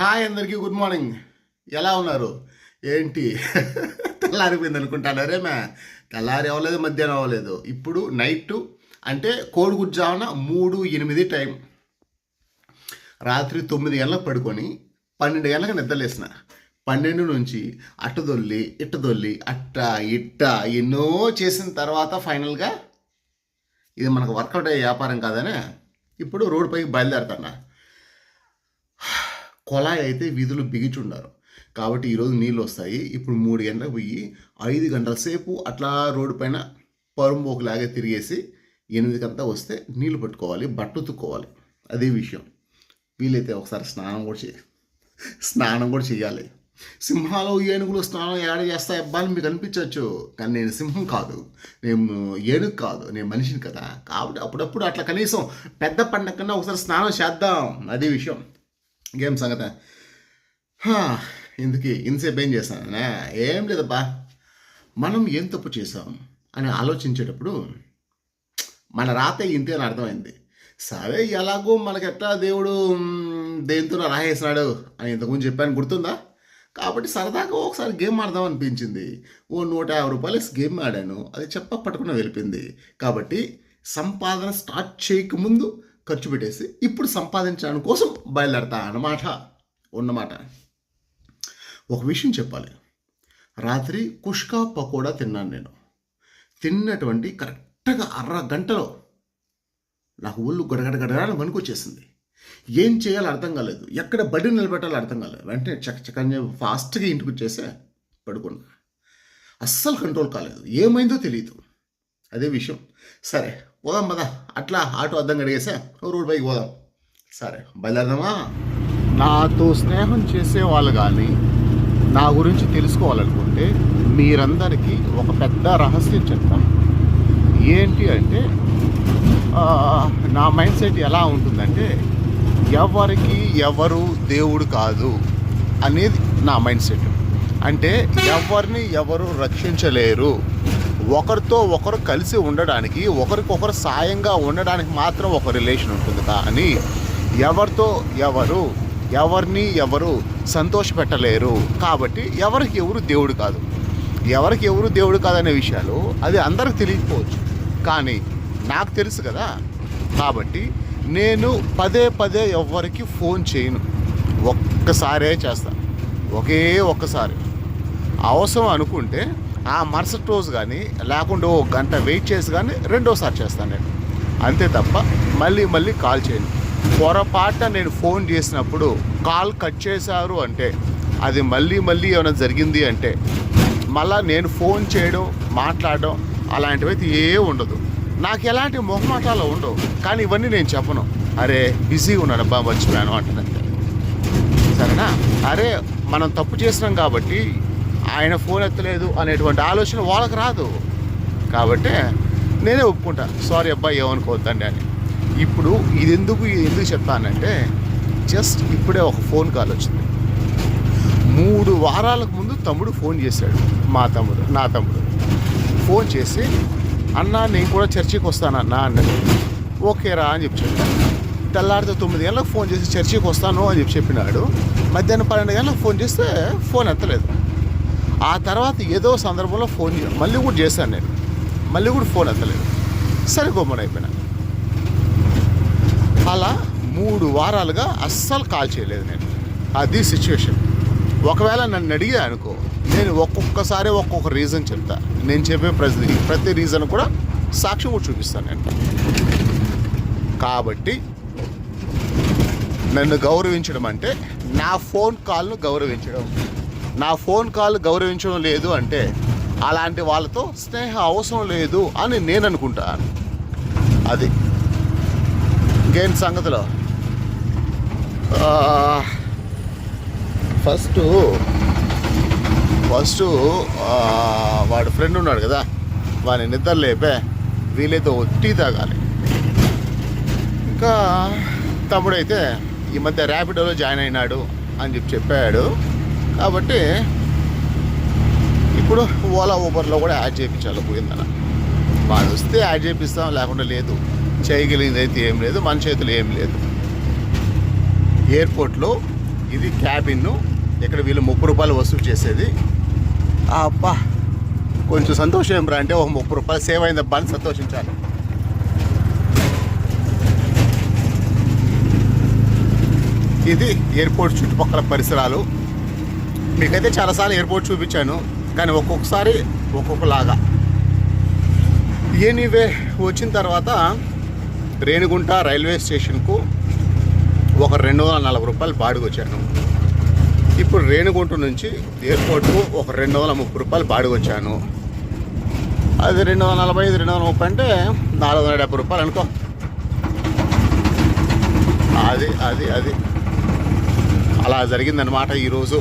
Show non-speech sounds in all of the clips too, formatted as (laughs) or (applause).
Hi అందరికీ good morning. ఎలా ఉన్నారు? ఏంటి? (laughs) తెల్లారిపోయింది అనుకుంటాను. అరే తెల్లారి అవ్వలేదు మధ్యాహ్నం అవ్వలేదు. ఇప్పుడు నైట్ అంటే కోడిగుజ్జామున మూడు ఎనిమిది టైం. రాత్రి తొమ్మిది గంటలకు పడుకొని పన్నెండు గంటలకు నిద్రలేసిన పన్నెండు నుంచి అట్టదొల్లి ఇట్టదొల్లి అట్ట ఇట్ట ఎన్నో చేసిన తర్వాత ఫైనల్గా ఇది మనకు వర్కౌట్ అయ్యే వ్యాపారం కాదనే. ఇప్పుడు రోడ్డు పైకి బయలుదేరుతున్నా. కొలాయి అయితే వీధులు బిగిచుండారు. కాబట్టి ఈరోజు నీళ్ళు వస్తాయి. ఇప్పుడు మూడు గంటలకు పోయి ఐదు గంటల సేపు అట్లా రోడ్డు పైన పరుంబోకులాగా తిరిగేసి ఎనిమిదికంతా వస్తే నీళ్ళు పట్టుకోవాలి బట్ట ఉతుక్కోవాలి. అదే విషయం. వీలైతే ఒకసారి స్నానం కూడా చేయాలి స్నానం కూడా చేయాలి సింహాలు ఏనుగులు స్నానం ఏడ చేస్తా అబ్బాని మీకు అనిపించవచ్చు. కానీ నేను సింహం కాదు. నేను ఏనుగు కాదు. నేను మనిషిని కదా. కాబట్టి అప్పుడప్పుడు అట్లా కనీసం పెద్ద పండగ కన్నా ఒకసారి స్నానం చేద్దాం. అదే విషయం. గేమ్ సంగత. హా, ఇందుకే ఇంతసేపు ఏం చేశానే ఏం లేదబ్బా. మనం ఏం తప్పు చేసాం అని ఆలోచించేటప్పుడు మన రాత ఇంతే అని అర్థమైంది. సరే ఎలాగో మనకెట్లా దేవుడు దేంతో రాసేసినాడు అని ఇంతకుముందు చెప్పాను గుర్తుందా? కాబట్టి సరదాగా ఒకసారి గేమ్ ఆడదాం అనిపించింది. ఓ నూట యాభై రూపాయలు గేమ్ ఆడాను. అది చెప్ప పట్టుకుని వెళ్ళిపోయింది. కాబట్టి సంపాదన స్టార్ట్ చేయకముందు ఖర్చు పెట్టేసి ఇప్పుడు సంపాదించడానికి కోసం బయలుదేరతా అన్నమాట. ఉన్నమాట. ఒక విషయం చెప్పాలి. రాత్రి కుష్కా పకోడా తిన్నాను నేను. తిన్నటువంటి కరెక్ట్గా అర గంటలో నాకు ఒళ్ళు గడగడ గడగడ వణుకొచ్చేసింది. ఏం చేయాలో అర్థం కాలేదు. ఎక్కడ బడి నిలబెట్టాలో అర్థం కాలేదు. వెంటనే చక్క చక్కని ఫాస్ట్గా ఇంటికి వచ్చేసే పడుకున్నా. అస్సలు కంట్రోల్ కాలేదు. ఏమైందో తెలియదు అదే విషయం. సరే పోదాం పదా. అట్లా ఆటో అద్దం కడిగేసా రోడ్ పైకి పోదాం. సరే బయలుదేరదామా? నాతో స్నేహం చేసే వాళ్ళు కానీ నా గురించి తెలుసుకోవాలనుకుంటే మీరందరికీ ఒక పెద్ద రహస్యం చెప్తాను. ఏంటి అంటే నా మైండ్ సెట్ ఎలా ఉంటుందంటే ఎవరికి ఎవరు దేవుడు కాదు అనేది నా మైండ్ సెట్. అంటే ఎవరిని ఎవరు రక్షించలేరు. ఒకరితో ఒకరు కలిసి ఉండడానికి ఒకరికొకరు సాయంగా ఉండడానికి మాత్రం ఒక రిలేషన్ ఉంటుంది. కానీ ఎవరితో ఎవరు ఎవరిని ఎవరు సంతోషపెట్టలేరు. కాబట్టి ఎవరికి ఎవరు దేవుడు కాదు. ఎవరికి ఎవరు దేవుడు కాదనే విషయాలు అది అందరికి తెలియకపోవచ్చు. కానీ నాకు తెలుసు కదా. కాబట్టి నేను పదే పదే ఎవరికి ఫోన్ చేయను. ఒక్కసారే చేస్తాను ఒకే ఒక్కసారి. అవసరం అనుకుంటే ఆ మరుసటి రోజు కానీ లేకుండా ఓ గంట వెయిట్ చేసి కానీ రెండోసారి చేస్తాను నేను. అంతే తప్ప మళ్ళీ మళ్ళీ కాల్ చేయను. పొరపాటున నేను ఫోన్ చేసినప్పుడు కాల్ కట్ చేశారు అంటే అది మళ్ళీ మళ్ళీ ఏమైనా జరిగింది అంటే మళ్ళా నేను ఫోన్ చేయడం మాట్లాడడం అలాంటివి అయితే ఏ ఉండదు. నాకు ఎలాంటి మొహమాటాలు ఉండవు. కానీ ఇవన్నీ నేను చెప్పను. అరే బిజీగా ఉన్నాను అబ్బా మర్చిపోయాను అంటున్నాను. సరేనా? అరే మనం తప్పు చేసినాం కాబట్టి ఆయన ఫోన్ ఎత్తలేదు అనేటువంటి ఆలోచన వాళ్ళకి రాదు. కాబట్టి నేనే ఒప్పుకుంటా సారీ అబ్బాయి ఏమనుకోవద్దండి అని. ఇప్పుడు ఇది ఎందుకు ఇది ఎందుకు చెప్తానంటే జస్ట్ ఇప్పుడే ఒక ఫోన్ కాల్ వచ్చింది. మూడు వారాలకు ముందు తమ్ముడు ఫోన్ చేశాడు మా తమ్ముడు నా తమ్ముడు. ఫోన్ చేసి అన్న నేను కూడా చర్చికి వస్తానన్నా అన్నది. ఓకే రా అని చెప్పి చెప్పాను తెల్లారితో తొమ్మిది గంటలకు ఫోన్ చేసి చర్చికి వస్తాను అని చెప్పి చెప్పినాడు. మధ్యాహ్నం పన్నెండు గంటలకు ఫోన్ చేస్తే ఫోన్ ఎత్తలేదు. ఆ తర్వాత ఏదో సందర్భంలో ఫోన్ చే- మళ్ళీ కూడా చేశాను నేను. మళ్ళీ కూడా ఫోన్ ఎత్తలేదు. సరే గొమ్మన అయిపోయినా. అలా మూడు వారాలుగా అస్సలు కాల్ చేయలేదు నేను. అది సిచ్యువేషన్ ఒకవేళ నన్ను అడిగా అనుకో నేను ఒక్కొక్కసారి ఒక్కొక్క రీజన్ చెప్తా. నేను చెప్పే ప్రతి ప్రతి రీజన్ కూడా సాక్ష్యం కూడా చూపిస్తాను నేను. కాబట్టి నన్ను గౌరవించడం అంటే నా ఫోన్ కాల్ను గౌరవించడం. నా ఫోన్ కాల్ గౌరవించడం లేదు అంటే అలాంటి వాళ్ళతో స్నేహం అవసరం లేదు అని నేను అనుకుంటాను అది. ఇంకేం సంగతిలో? ఫస్ట్ ఫస్ట్ వాడు ఫ్రెండ్ ఉన్నాడు కదా వాడిని నిద్ర లేపే వీలైతే ఒట్టి తాగాలి. ఇంకా తమ్ముడైతే ఈ మధ్య ర్యాపిడోలో జాయిన్ అయినాడు అని చెప్పి చెప్పాడు. కాబట్టి ఇప్పుడు ఓలా ఊబర్లో కూడా యాడ్ చేయించాలి పోయిందన వాడు వస్తే యాడ్ చేపిస్తాం లేకుండా లేదు. చేయగలిగింది అయితే ఏం లేదు మన చేతులు ఏం లేదు. ఎయిర్పోర్ట్లో ఇది క్యాబిన్ ఇక్కడ వీళ్ళు ముప్పై రూపాయలు వసూలు చేసేది. అబ్బా కొంచెం సంతోషం ఏం రా అంటే ఒక ముప్పై రూపాయలు సేవ్ అయిందబ్బా అని సంతోషించాలి. ఇది ఎయిర్పోర్ట్ చుట్టుపక్కల పరిసరాలు. మీకైతే చాలాసార్లు ఎయిర్పోర్ట్ చూపించాను కానీ ఒక్కొక్కసారి ఒక్కొక్కలాగా. ఎనీవే వచ్చిన తర్వాత రేణిగుంట రైల్వే స్టేషన్కు ఒక రెండు వందల నలభై రూపాయలు బాడుగు వచ్చాను ఇప్పుడు రేణిగుంట నుంచి ఎయిర్పోర్ట్కు ఒక రెండు వందల ముప్పై రూపాయలు బాడుగు వచ్చాను అది రెండు వందల నలభై ఐదు రెండు వందల ముప్పై అంటే నాలుగు వందల డెబ్బై రూపాయలు అనుకో. అది అది అది. అలా జరిగిందనమాట ఈరోజు.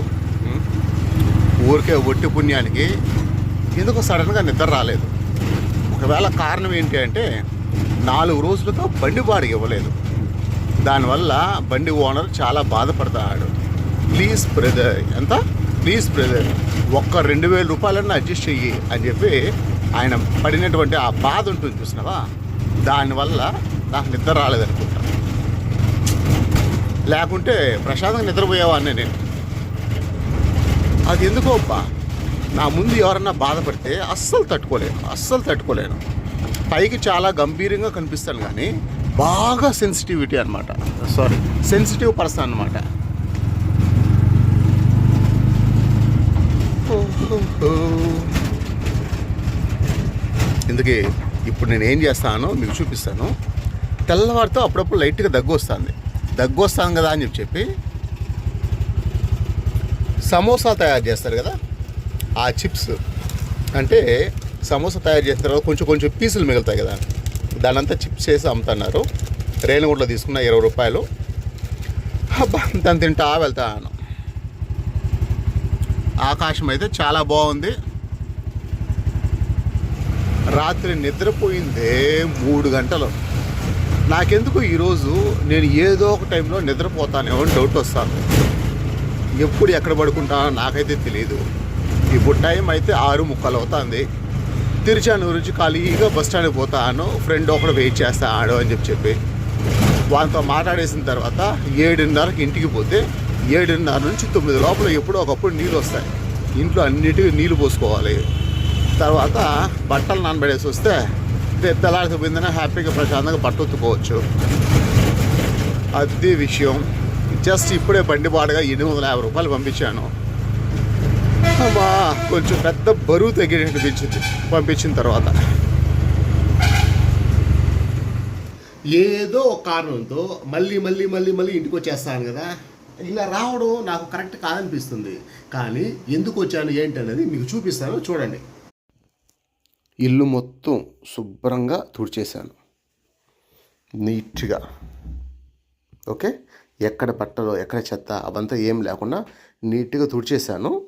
ఊరికే ఒట్టి పుణ్యానికి ఎందుకు సడన్గా నిద్ర రాలేదు. ఒకవేళ కారణం ఏంటి అంటే నాలుగు రోజులతో బండి బాడికి ఇవ్వలేదు. దానివల్ల బండి ఓనర్ చాలా బాధపడతాడు. ప్లీజ్ బ్రదర్ ఎంత? ప్లీజ్ బ్రదర్ ఒక్క రెండు వేల రూపాయలన్నా అడ్జస్ట్ చెయ్యి అని చెప్పి ఆయన పడినటువంటి ఆ బాధ ఉంటుంది చూసినావా? దానివల్ల నాకు నిద్ర రాలేదనుకుంటా. లేకుంటే ప్రశాంతంగా నిద్రపోయేవాడిని నేను. అది ఎందుకో అబ్బా? నా ముందు ఎవరన్నా బాధపడితే అస్సలు తట్టుకోలేను అస్సలు తట్టుకోలేను. పైకి చాలా గంభీరంగా కనిపిస్తాను కానీ బాగా సెన్సిటివిటీ అనమాట సారీ సెన్సిటివ్ పర్సన్ అనమాట ఇందుకే ఇప్పుడు నేను ఏం చేస్తానో మీకు చూపిస్తాను. తెల్లవారితో అప్పుడప్పుడు లైట్గా దగ్గు వస్తుంది దగ్గు వస్తాను కదా అని చెప్పి చెప్పి సమోసా తయారు చేస్తారు కదా? ఆ చిప్స్. అంటే సమోసా తయారు చేసిన తర్వాత కొంచెం కొంచెం పీసులు మిగులుతాయి కదా? దానంతా చిప్స్ చేసి అమ్ముతున్నారు. రేణుగుంటలో తీసుకున్న ఇరవై రూపాయలు. అబ్బా దాన్ని తింటా వెళ్తాను ఆకాశం అయితే చాలా బాగుంది. రాత్రి నిద్రపోయిందే మూడు గంటలు. నాకెందుకు ఈరోజు నేను ఏదో ఒక టైంలో నిద్రపోతానేమో అని డౌట్ వస్తాను ఎప్పుడు ఎక్కడ పడుకుంటానో నాకైతే తెలియదు ఇప్పుడు టైం అయితే ఆరు ముక్కలు అవుతుంది. తిరుచానూరు నుంచి ఖాళీగా బస్ స్టాండ్కి పోతాను. ఫ్రెండ్ ఒకడు వెయిట్ చేస్తా ఆడు అని చెప్పి చెప్పి. వాళ్ళతో మాట్లాడేసిన తర్వాత ఏడున్నరకి ఇంటికి పోతే ఏడున్నర నుంచి తొమ్మిది లోపల ఎప్పుడో ఒకప్పుడు నీళ్ళు వస్తాయి. ఇంట్లో అన్నిటికీ నీళ్ళు పోసుకోవాలి. తర్వాత బట్టలు నానబెడేసి వస్తే తెల్లవారితో హ్యాపీగా ప్రశాంతంగా బట్ట ఉత్తుకోవచ్చు అది విషయం. జస్ట్ ఇప్పుడే బండి బాడగా ఎనిమిది వందల యాభై రూపాయలు పంపించాను. అమ్మా కొంచెం పెద్ద బరువు తగ్గినట్టు పంపించిన తర్వాత. ఏదో ఒక కారణంతో మళ్ళీ మళ్ళీ మళ్ళీ మళ్ళీ ఇంటికి వచ్చేస్తాను కదా. ఇలా రావడం నాకు కరెక్ట్ కాదనిపిస్తుంది. కానీ ఎందుకు వచ్చాను ఏంటి అనేది మీకు చూపిస్తాను. చూడండి. ఇల్లు మొత్తం శుభ్రంగా తుడిచేశాను. నీట్గా. ఓకే? ఎక్కడ బట్టలు ఎక్కడ చెత్త అవంతా ఏం లేకుండా నీట్గా తుడిచేశాను.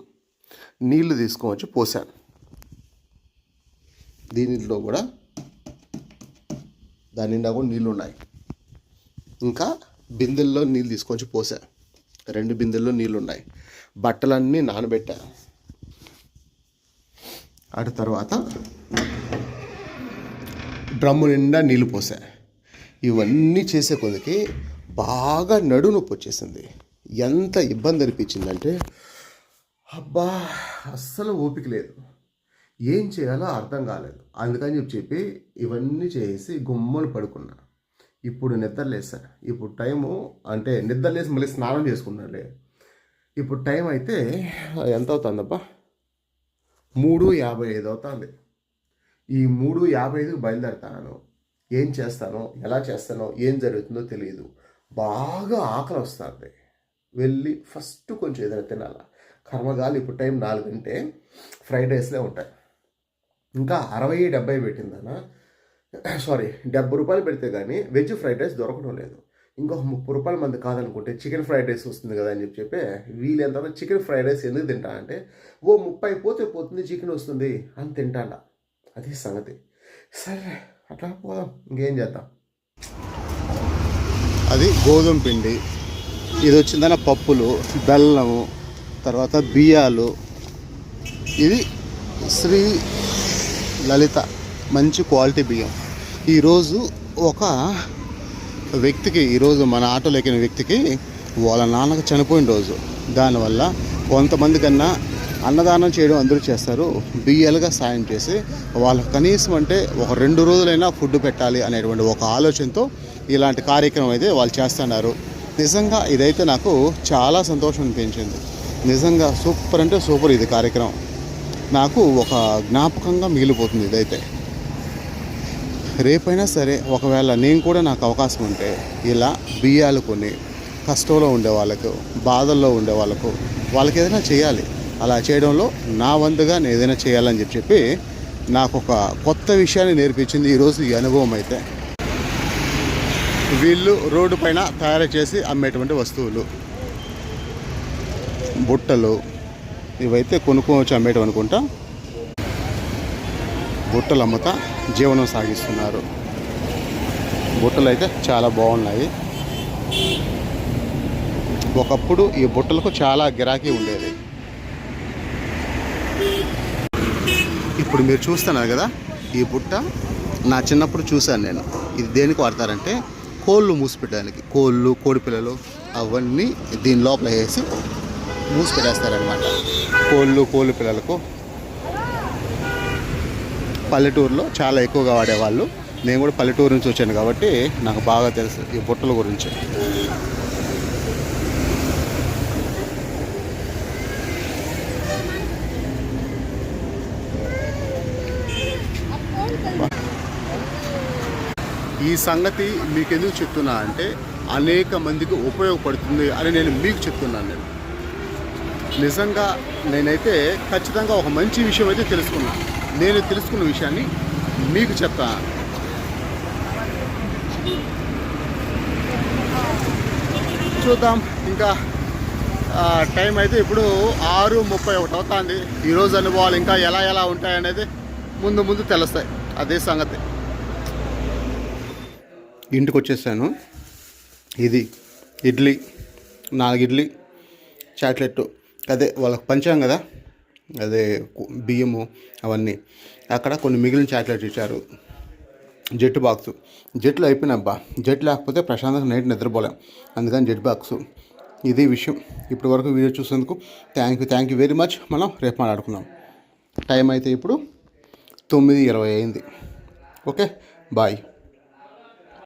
నీళ్ళు తీసుకొని పోసాను దీనిలో కూడా దాని నిండా కూడా నీళ్ళు ఉన్నాయి ఇంకా బిందెల్లో నీళ్ళు తీసుకొని పోసా రెండు బిందెల్లో నీళ్ళు ఉన్నాయి బట్టలన్నీ నానబెట్టా. అటు తర్వాత డ్రమ్ము నిండా నీళ్ళు పోసా ఇవన్నీ చేసే కొద్దికి బాగా నడు నొప్పి వచ్చేసింది. ఎంత ఇబ్బంది అనిపించిందంటే అబ్బా అస్సలు ఓపిక లేదు. ఏం చేయాలో అర్థం కాలేదు. అందుకని చెప్పి చెప్పి ఇవన్నీ చేసి గుమ్మలు పడుకున్నా. ఇప్పుడు నిద్రలేసా ఇప్పుడు టైము అంటే నిద్రలేసి మళ్ళీ స్నానం చేసుకున్నాలే ఇప్పుడు టైం అయితే ఎంత అవుతుందబ్బా? మూడు యాభై ఐదు అవుతుంది. ఈ మూడు యాభై ఐదు బయలుదేరుతాను. ఏం చేస్తానో ఎలా చేస్తానో ఏం జరుగుతుందో తెలియదు. బాగా ఆకలి వస్తుంది వెళ్ళి ఫస్ట్ కొంచెం ఏదైనా తినాలా. కర్మగాలి ఇప్పుడు టైం నాలుగంటే ఫ్రైడ్ రైస్లే ఉంటాయి. ఇంకా అరవై డెబ్బై పెట్టిందనా సారీ డెబ్బై రూపాయలు పెడితే కానీ వెజ్ ఫ్రైడ్ రైస్ దొరకడం లేదు. ఇంకొక ముప్పై రూపాయల మంది కాదనుకుంటే చికెన్ ఫ్రైడ్ రైస్ వస్తుంది కదా అని చెప్పి చెప్పి వీలెంత చికెన్ ఫ్రైడ్ రైస్ ఎందుకు తింటా అంటే ఓ ముప్పై పోతే పోతుంది చికెన్ వస్తుంది అని తింటాడా. అది సంగతి. సరే అట్లా పోదాం. ఇంకేం చేద్దాం? అది గోధుమ పిండి ఇది వచ్చిందన్న పప్పులు బెల్లము తర్వాత బియ్యాలు. ఇది శ్రీ లలిత మంచి క్వాలిటీ బియ్యం. ఈరోజు ఒక వ్యక్తికి ఈరోజు మన ఆటోలో ఎక్కిన వ్యక్తికి వాళ్ళ నాన్నకు చనిపోయిన రోజు. దానివల్ల కొంతమంది కన్నా అన్నదానం చేయడం అందరూ చేస్తారు. బియ్యాలుగా సాయం చేసి వాళ్ళకు కనీసం అంటే ఒక రెండు రోజులైనా ఫుడ్ పెట్టాలి అనేటువంటి ఒక ఆలోచనతో ఇలాంటి కార్యక్రమం అయితే వాళ్ళు చేస్తున్నారు. నిజంగా ఇదైతే నాకు చాలా సంతోషం అనిపించింది. నిజంగా సూపర్ అంటే సూపర్ ఇది కార్యక్రమం. నాకు ఒక జ్ఞాపకంగా మిగిలిపోతుంది ఇదైతే. రేపైనా సరే ఒకవేళ నేను కూడా నాకు అవకాశం ఉంటే ఇలా బియ్యాలు కొన్ని కష్టంలో ఉండే వాళ్ళకు బాధల్లో ఉండే వాళ్ళకు వాళ్ళకి ఏదైనా చేయాలి. అలా చేయడంలో నా వంతుగా నేను ఏదైనా చేయాలని చెప్పి చెప్పి నాకు ఒక కొత్త విషయాన్ని నేర్పించింది ఈరోజు ఈ అనుభవం అయితే. వీళ్ళు రోడ్డు పైన తయారు చేసి అమ్మేటువంటి వస్తువులు. బుట్టలు ఇవైతే కొనుక్కోవచ్చు అమ్మేటం అనుకుంటా. బుట్టలు అమ్ముతా జీవనం సాగిస్తున్నారు. బుట్టలు అయితే చాలా బాగున్నాయి. ఒకప్పుడు ఈ బుట్టలకు చాలా గిరాకీ ఉండేది. ఇప్పుడు మీరు చూస్తున్నారు కదా ఈ బుట్ట నా చిన్నప్పుడు చూశాను నేను. ఇది దేనికి వాడతారంటే కోళ్ళు మూసిపెట్టడానికి కోళ్ళు కోడిపిల్లలు అవన్నీ దీని లోపల వేసి మూసిపెట్టేస్తారనమాట కోళ్ళు కోళ్ళు పిల్లలకు పల్లెటూరులో చాలా ఎక్కువగా వాడేవాళ్ళు. నేను కూడా పల్లెటూరు నుంచి వచ్చాను కాబట్టి నాకు బాగా తెలుసు ఈ బుట్టల గురించి. ఈ సంగతి మీకు ఎందుకు చెప్తున్నా అంటే అనేక మందికి ఉపయోగపడుతుంది అని నేను మీకు చెప్తున్నాను నేను. నిజంగా నేనైతే ఖచ్చితంగా ఒక మంచి విషయం అయితే తెలుసుకున్నాను నేను తెలుసుకున్న విషయాన్ని మీకు చెప్తా. చూద్దాం. ఇంకా టైం అయితే ఇప్పుడు ఆరు ముప్పై ఒకటి అవుతుంది. ఈరోజు అనుభవాలు ఇంకా ఎలా ఎలా ఉంటాయనేది ముందు ముందు తెలుస్తాయి. అదే సంగతి. ఇంటికి వచ్చేసాను ఇది ఇడ్లీ నాలుగు ఇడ్లీ చాక్లెట్ అదే వాళ్ళకి పంచాం కదా అదే బియ్యము అవన్నీ. అక్కడ కొన్ని మిగిలిన చాక్లెట్ ఇచ్చారు. Jet box. జెట్లు అయిపోయినబ్బా జెట్ లేకపోతే ప్రశాంతంగా నైట్ నిద్రపోలేం. అందుకని జెట్ బాక్స్. ఇది విషయం. ఇప్పటి వరకు వీడియో చూసేందుకు thank you thank you very much మనం రేపు మాట్లాడుకుందాం. టైం అయితే ఇప్పుడు తొమ్మిది ఇరవై అయింది. ఓకే? బాయ్.